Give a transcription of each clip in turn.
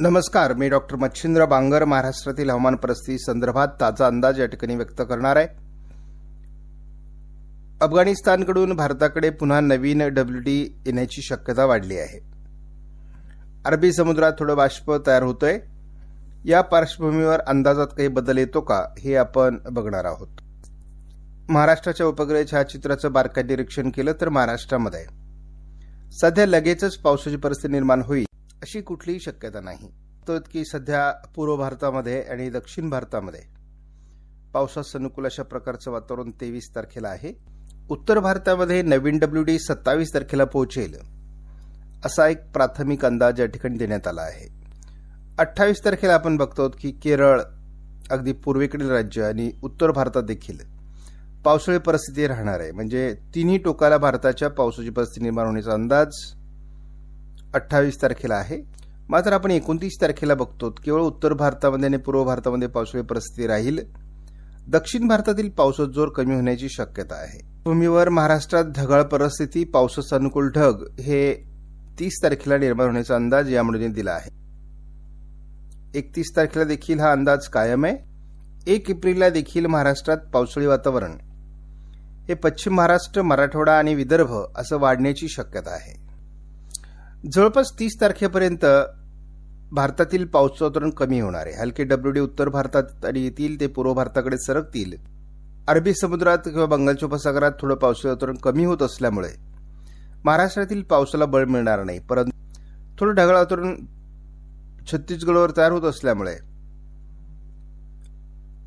नमस्कार मी डॉक्टर मच्छिंद्र बांगर महाराष्ट्रातील हवामान परिस्थिती संदर्भात ताजा अंदाज या ठिकाणी व्यक्त करणार आहे. अफगाणिस्तानकडून भारताकडे पुन्हा नवीन डब्ल्यू डी येण्याची शक्यता वाढली आहे. अरबी समुद्रात थोडं बाष्प तयार होतोय. या पार्श्वभूमीवर अंदाजात काही बदल येतो का हे आपण बघणार आहोत. महाराष्ट्राच्या उपग्रह छायाचित्राचं बारकाई निरीक्षण केलं तर महाराष्ट्रामध्ये. सध्या लगेचच पावसाची परिस्थिती निर्माण होईल. अशी कुठलीही शक्यता नाही. तो की सध्या पूर्व भारतामध्ये आणि दक्षिण भारतामध्ये. पावसास अनुकूल अशा प्रकारचं वातावरण तेवीस तारखेला आहे. उत्तर भारतामध्ये नवीन डब्ल्यू डी सत्तावीस तारखेला पोहोचेल. असा एक प्राथमिक अंदाज या ठिकाणी देण्यात आला आहे. अठ्ठावीस तारखेला आपण बघतो की केरळ अगदी पूर्वेकडील राज्य आणि उत्तर भारतात देखील पावसाळी परिस्थिती राहणार आहे. म्हणजे तिन्ही टोकाला भारताच्या पावसाची परिस्थिती निर्माण होण्याचा अंदाज अठ्ठावीस तारखेला आहे. मात्र आपण एकोणतीस तारखेला बघतो केवळ उत्तर भारतामध्ये आणि पूर्व भारतामध्ये पावसाळी परिस्थिती राहील. दक्षिण भारतातील पावसाचा जोर कमी होण्याची शक्यता आहे. भूमीवर महाराष्ट्रात ढगाळ परिस्थिती पावसाचा अनुकूल ढग हे तीस तारखेला निर्माण होण्याचा अंदाज यामुळे दिला आहे. एकतीस तारखेला देखील हा अंदाज कायम आहे. एक एप्रिलला देखील महाराष्ट्रात पावसाळी वातावरण. हे पश्चिम महाराष्ट्र मराठवाडा आणि विदर्भ असं वाढण्याची शक्यता आहे. जवळपास तीस तारखेपर्यंत भारतातील पावसाचं वातावरण कमी होणार आहे. हलके डब्ल्यूडी उत्तर भारतात आणि येतील ते पूर्व भारताकडे सरकतील. अरबी समुद्रात किंवा बंगालच्या उपसागरात थोडं पावसाचं वातावरण कमी होत असल्यामुळे महाराष्ट्रातील पावसाला बळ मिळणार नाही. परंतु थोडं ढगाळ वातावरण छत्तीसगडवर तयार होत असल्यामुळे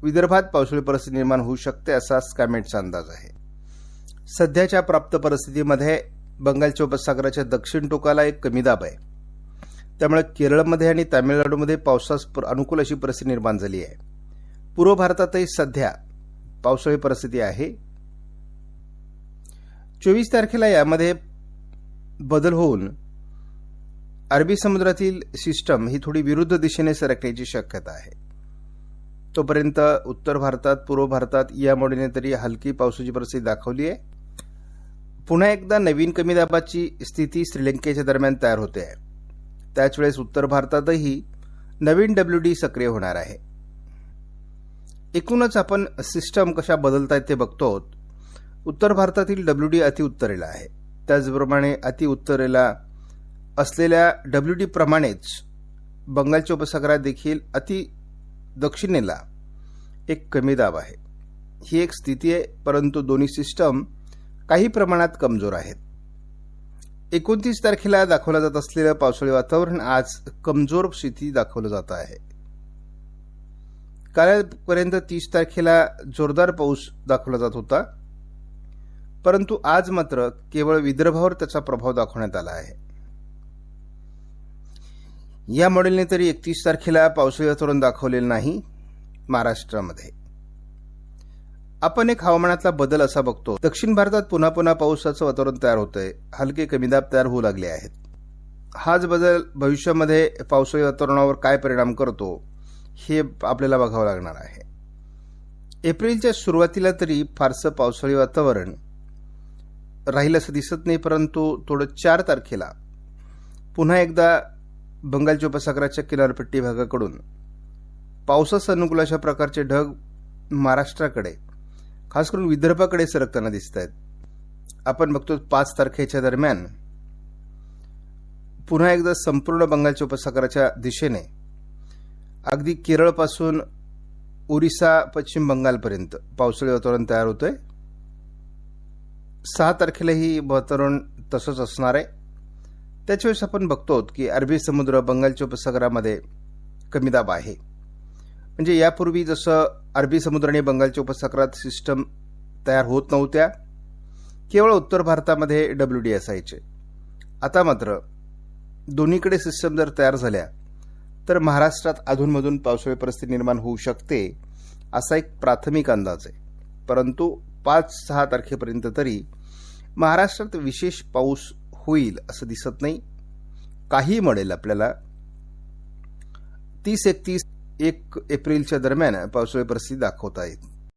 विदर्भात पावसाळी परिस्थिती निर्माण होऊ शकते असा स्कॅमेटचा अंदाज आहे. सध्याच्या प्राप्त परिस्थितीमध्ये बंगालच्या उपसागराच्या दक्षिण टोकाला एक कमी दाब आहे. त्यामुळे केरळमध्ये आणि तामिळनाडूमध्ये पावसास अनुकूल अशी परिस्थिती निर्माण झाली आहे. पूर्व भारतातही सध्या पावसाळी परिस्थिती आहे. चोवीस तारखेला यामध्ये बदल होऊन अरबी समुद्रातील सिस्टम ही थोडी विरुद्ध दिशेने सरकण्याची शक्यता आहे. तोपर्यंत उत्तर भारतात पूर्व भारतात या मोडीने तरी हलकी पावसाची परिस्थिती दाखवली आहे. पुन्हा एकदा नवीन कमी दाबाची स्थिती श्रीलंकेच्या दरम्यान तयार होते. आहे त्याच वेळेस उत्तर भारतातही नवीन डब्ल्यू डी सक्रिय होणार आहे. एकूणच आपण सिस्टम कशा बदलतायत ते बघतो उत्तर भारतातील डब्ल्यू डी अतिउत्तरेला आहे. त्याचप्रमाणे अतिउत्तरेला असलेल्या डब्ल्यू डी प्रमाणेच बंगालच्या उपसागरात देखील अति दक्षिणेला एक कमी दाब आहे. ही एक स्थिती आहे परंतु दोन्ही सिस्टम काही प्रमाणात कमजोर आहेत. एकोणतीस तारखेला दाखवलं जात असलेलं पावसाळी वातावरण आज कमजोर स्थिती दाखवलं जात आहे. कालपर्यंत तीस तारखेला जोरदार पाऊस दाखवला जात होता. परंतु आज मात्र केवळ विदर्भावर त्याचा प्रभाव दाखवण्यात आला आहे. या मॉडेलने तरी एकतीस तारखेला पावसाळी वातावरण दाखवलेलं नाही महाराष्ट्रामध्ये. आपण एक हवामानातला बदल असा बघतो. दक्षिण भारतात पुन्हा पुन्हा पावसाचं वातावरण तयार होतंय. हलके कमी दाब तयार होऊ लागले आहेत. हाच बदल भविष्यामध्ये पावसाळी वातावरणावर काय परिणाम करतो हे आपल्याला बघावं लागणार आहे. एप्रिलच्या सुरुवातीला तरी फारसं पावसाळी वातावरण राहील असं दिसत नाही परंतु थोडं चार तारखेला पुन्हा एकदा बंगालच्या उपसागराच्या किनारपट्टी भागाकडून पावसास अनुकूल अशा प्रकारचे ढग महाराष्ट्राकडे खास करून विदर्भाकडे सरकताना दिसत आहेत आपण बघतो पाच तारखेच्या दरम्यान पुन्हा एकदा संपूर्ण बंगालच्या उपसागराच्या दिशेने अगदी केरळपासून ओरिसा पश्चिम बंगालपर्यंत पावसाळी वातावरण तयार होतंय. सहा तारखेलाही वातावरण तसंच असणार आहे. त्याच्यावेळेस आपण बघतो की अरबी समुद्र बंगालच्या उपसागरामध्ये कमी दाब आहे. म्हणजे यापूर्वी जसं अरबी समुद्र आणि बंगालच्या उपसागरात सिस्टम तयार होत नव्हत्या. केवळ उत्तर भारतामध्ये डब्ल्यू डी असायचे आता मात्र दोन्हीकडे सिस्टम जर तयार झाल्या तर महाराष्ट्रात अधूनमधून पावसाळी परिस्थिती निर्माण होऊ शकते असा एक प्राथमिक अंदाज आहे. परंतु पाच सहा तारखेपर्यंत तरी महाराष्ट्रात विशेष पाऊस होईल असं दिसत नाही. काही मळेल आपल्याला. तीस एकतीस एक एप्रिलच्या दरम्यान पावसाळी परिस्थिती दाखवता येईल.